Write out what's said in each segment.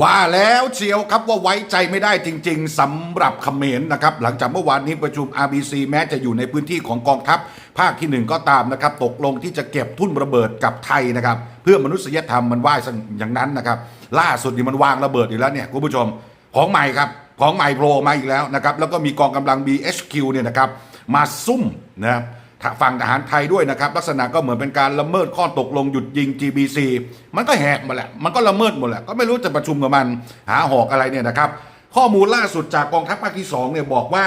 ว่าแล้วเชียวครับว่าไว้ใจไม่ได้จริง ๆสำหรับเขมรนะครับ หลังจากเมื่อวานนี้ประชุม RBC แม้จะอยู่ในพื้นที่ของกองทัพ ภาคที่หนึ่งก็ตามนะครับ ตกลงที่จะเก็บทุ่นระเบิดกับไทยนะครับ เพื่อมนุษยธรรมมันว่าอย่างนั้นนะครับ ล่าสุดนี่มันวางระเบิดอีกแล้วเนี่ยคุณผู้ชมของใหม่ครับของใหม่โผล่มาอีกแล้วนะครับแล้วก็มีกองกำลัง BHQ เนี่ยนะครับมาซุ่มนะครับ ฝั่งทหารไทยด้วยนะครับ ลักษณะก็เหมือนเป็นการละเมิดข้อตกลงหยุดยิง GBC มันก็แหกหมาแหละ มันก็ละเมิดหมดแหละ ก็ไม่รู้จะประชุมกับมัน หาหอกอะไรเนี่ยนะครับ ข้อมูลล่าสุดจากกองทัพภาคที่2เนี่ยบอกว่า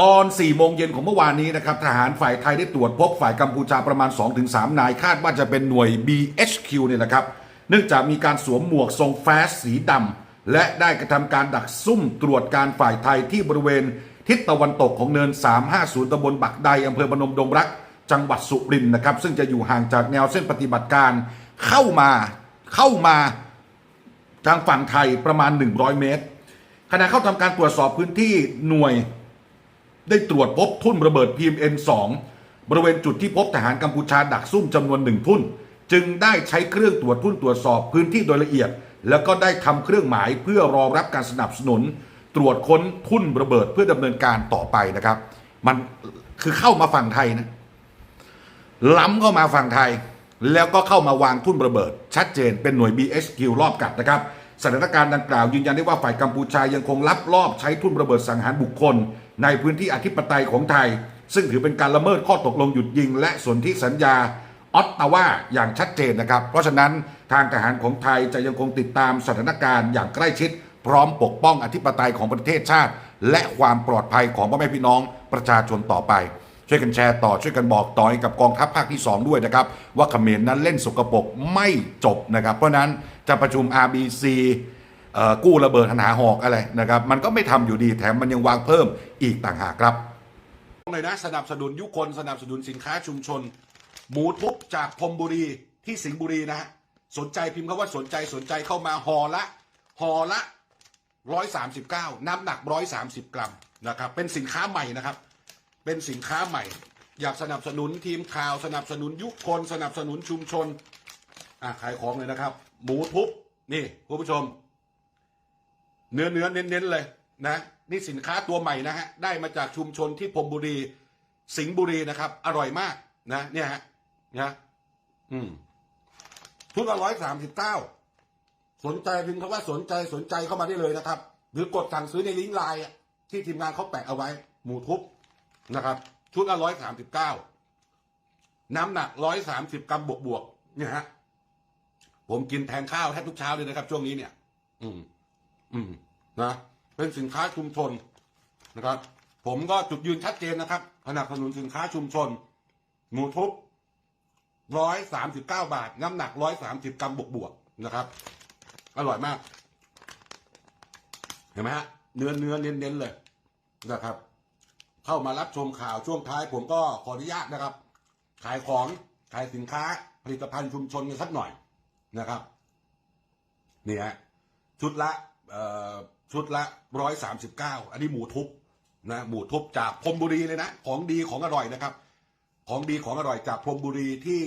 ตอน4โมงเย็นของเมื่อวานนี้นะครับ ทหารฝ่ายไทยได้ตรวจพบฝ่ายกัมพูชาประมาณ 2-3 นายคาดว่าจะเป็นหน่วย BHQ เนี่ยนะครับ เนื่องจากมีการสวมหมวกทรงแฟสสีดำและได้กระทำการดักซุ่มตรวจการฝ่ายไทยที่บริเวณ ทิศตะวันตกของเนิน 350ตำบลบักใดอำเภอพนมดงรัก จังหวัดสุรินทร์นะครับ ซึ่งจะอยู่ห่างจากแนวเส้นปฏิบัติการเข้ามาเข้ามาทางฝั่งไทยประมาณ 100 เมตรขณะเข้าทำการตรวจสอบพื้นที่หน่วย ได้ตรวจพบทุ่นระเบิด PMN 2บริเวณจุดที่พบทหารกัมพูชาดักซุ่มจำนวนหนึ่งทุ่น จึงได้ใช้เครื่องตรวจทุ่นตรวจสอบพื้นที่โดยละเอียด แล้วก็ได้ทำเครื่องหมายเพื่อรอรับการสนับสนุน ตรวจค้นทุ่นระเบิดเพื่อดำเนินการต่อไปนะครับ มันคือเข้ามาฝั่งไทยนะล้ำเข้ามาฝั่งไทย แล้วก็เข้ามาวางทุ่นระเบิด ชัดเจนเป็นหน่วย BHQ รอบกัดนะครับสถานการณ์ดังกล่าวยืนยันได้ว่าฝ่ายกัมพูชายังคงลับลอบใช้ทุ่นระเบิดสังหารบุคคล ในพื้นที่อธิปไตยของไทย ซึ่งถือเป็นการละเมิดข้อตกลงหยุดยิง และสนธิสัญญาออตตาวาอย่างชัดเจนนะครับ เพราะฉะนั้นทางทหารของไทยจะยังคงติดตามสถานการณ์อย่างใกล้ชิด พร้อมปกป้องอธิปไตยของประเทศชาติ และความปลอดภัยของพ่อแม่พี่น้องประชาชนต่อไป ช่วยกันแชร์ต่อช่วยกันบอกต่อให้กับกองทัพภาคที่ 2 ด้วยนะครับ ว่าเขมรนั้นเล่นสกปรกไม่จบนะครับ เพราะนั้นจะประชุม RBC กู้ระเบิดหาหอกอะไรนะครับ มันก็ไม่ทำอยู่ดีแถมมันยังวางเพิ่มอีกต่างหากครับเลยนะสนับสนุนยุคนสนับสนุนสินค้าชุมชน หมูทุบจากพมบุรีที่สิงห์บุรีนะฮะสนใจพิมพ์คำว่าสนใจสนใจเข้ามาห่อละห่อละ 139น้ำหนัก130กรัมนะครับ เป็นสินค้าใหม่นะครับ เป็นสินค้าใหม่ อยากสนับสนุนทีมข่าวสนับสนุนยุคนสนับสนุนชุมชนอะขายของเลยนะครับ หมูทุบนี่คุณผู้ชม เนื้อเนื้อเน้นๆเลยนะนี่สินค้าตัวใหม่นะฮะได้มาจากชุมชนที่พรมบุรี สิงห์บุรีนะครับ อร่อยมากนะ เนี่ยฮะนะอืมชุดละร้อยสามสิบเก้า สนใจพิมพ์คำว่าสนใจสนใจเข้ามาได้เลยนะครับ หรือกดสั่งซื้อในลิงก์ไลน์ที่ทีมงานเขาแปะเอาไว้ หมูทุบนะครับ ชุดละร้อยสามสิบเก้าน้ำหนักร้อยสามสิบกรัมบวกบวกเนี่ยฮะผมกินแทนข้าวแทบทุกเช้าเลยนะครับ ช่วงนี้เนี่ย อืม อืม นะ เป็นสินค้าชุมชนนะครับ ผมก็จุดยืนชัดเจนนะครับสนับสนุนสินค้าชุมชน หมูทุบร้อยสามสิบเก้าบาท น้ำหนักร้อยสามสิบกรัมบวกบวกนะครับ อร่อยมาก เห็นไหมฮะ เนื้อเนื้อเน้นเน้นๆเลยนะครับ เข้ามารับชมข่าวช่วงท้าย ผมก็ขออนุญาตนะครับ ขายของขายสินค้าผลิตภัณฑ์ชุมชนกันสักหน่อยนะครับนี่ฮะชุดละเอ่อชุดละร้อยสามสิบเก้าอันนี้หมูทุบนะหมูทุบจากพรมบุรีเลยนะ ของดีของอร่อยนะครับ ของดีของอร่อยจากพรมบุรีที่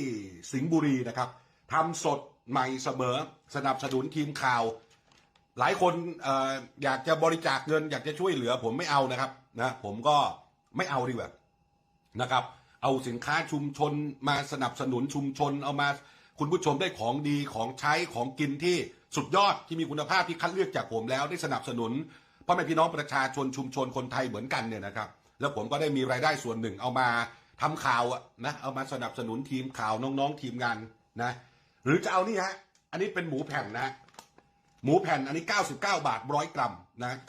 สิงห์บุรีนะครับทำสด ใหม่เสมอ สนับสนุนทีมข่าว หลายคนออยากจะบริจาคเงิน อยากจะช่วยเหลือ ผมไม่เอานะครับนะผมก็ไม่เอาดีกว่านะครับ เอาสินค้าชุมชนมาสนับสนุนชุมชน เอามาคุณผู้ชมได้ของดีของใช้ของกินที่สุดยอดที่มีคุณภาพที่คัดเลือกจากผมแล้วได้สนับสนุนพ่อแม่พี่น้องประชาชนชุมชนคนไทยเหมือนกันเนี่ยนะครับ แล้วผมก็ได้มีรายได้ส่วนหนึ่งเอามาทำข่าวอะนะเอามาสนับสนุนทีมข่าวน้องๆทีมงานนะ หรือจะเอานี่ฮะ อันนี้เป็นหมูแผ่นนะ หมูแผ่นอันนี้ 99 บาทร้อยกรัมนะ